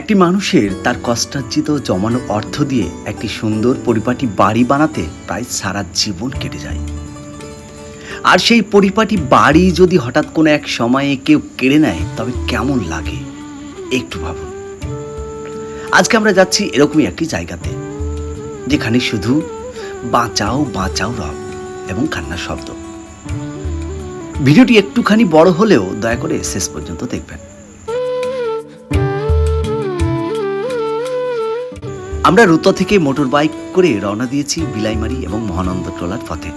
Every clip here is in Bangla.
একটি মানুষের তার কষ্টার্জিত জমানো অর্থ দিয়ে একটি সুন্দর পরিপাটি বাড়ি বানাতে প্রায় সারা জীবন কেটে যায়। আর সেই পরিপাটি বাড়ি যদি হঠাৎ কোনো এক সময়ে কেউ কেড়ে নেয়, তবে কেমন লাগে? একটু ভাবুন। আজকে আমরা যাচ্ছি এরকমই একটি জায়গাতে, যেখানে শুধু বাঁচাও বাঁচাও রব এবং কান্নার শব্দ। ভিডিওটি একটুখানি বড় হলেও দয়া করে শেষ পর্যন্ত দেখবেন। আমরা রুতো থেকে মোটর বাইক করে রওনা দিয়েছি বিলাইমারি এবং মহানন্দ ট্রলার পথে।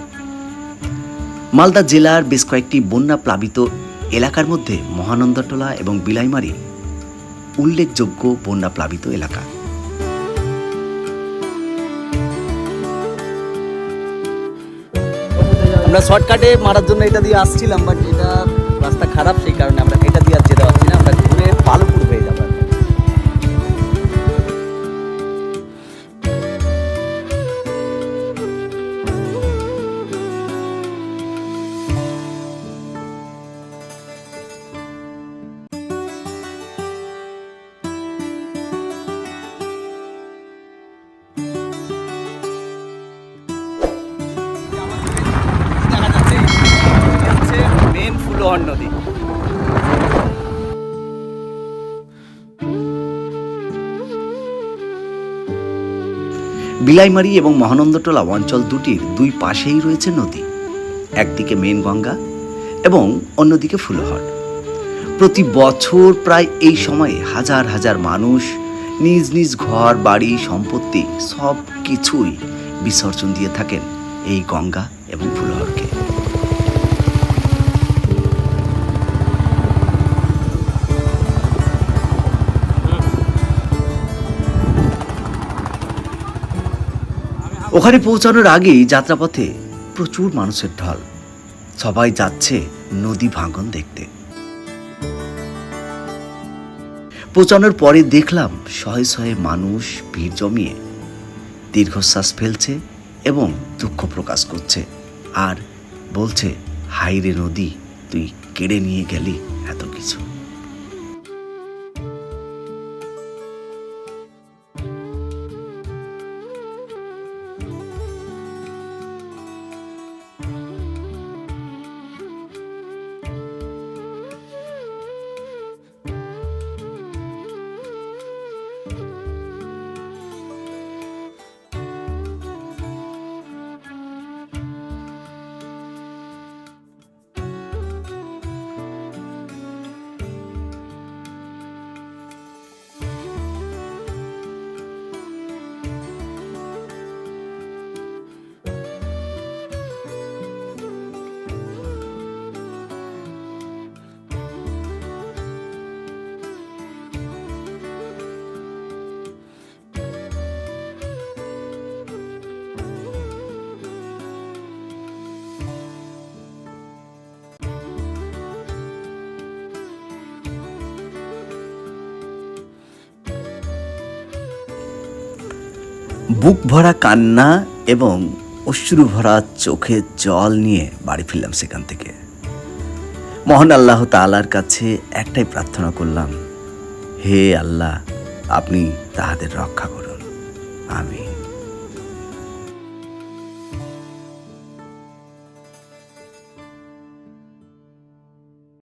মালদা জেলার বেশ কয়েকটি বন্যা প্লাবিত এলাকার মধ্যে মহানন্দটোলা এবং বিলাইমারি উল্লেখযোগ্য বন্যা প্লাবিত এলাকা। আমরা শর্টকাটে মারার জন্য এটা দিয়ে আসছিলাম বাট এটা রাস্তা খারাপ, সেই কারণে বিলাইমারি এবং মহানন্দটোলা অঞ্চল দুটির দুই পাশেই রয়েছে নদী। একদিকে মেন গঙ্গা এবং অন্যদিকে ফুলহট প্রতি বছর প্রায় এই সময়ে হাজার হাজার মানুষ নিজ নিজ ঘর, বাড়ি, সম্পত্তি সব কিছুই বিসর্জন দিয়ে থাকেন এই গঙ্গা এবং ফুলহরকে ওখানে পৌঁছানোর আগেই যাত্রাপথে প্রচুর মানুষের ঢল। সবাই যাচ্ছে নদী ভাঙন দেখতে। পৌঁছানোর পরে দেখলাম শয়ে শয়ে মানুষ ভিড় জমিয়ে দীর্ঘশ্বাস ফেলছে এবং দুঃখ প্রকাশ করছে। আর বলছে হাইরে নদী, তুই কেড়ে নিয়ে গেলি এত কিছু। বুক ভরা কান্না এবং অশ্রু ভরা চোখে জল নিয়ে বাড়ি ফিরলাম সেখান থেকে। মহান আল্লাহ তালার কাছে একটাই প্রার্থনা করলাম, হে আল্লাহ, আপনি তাহাদের রক্ষা করুন। আমি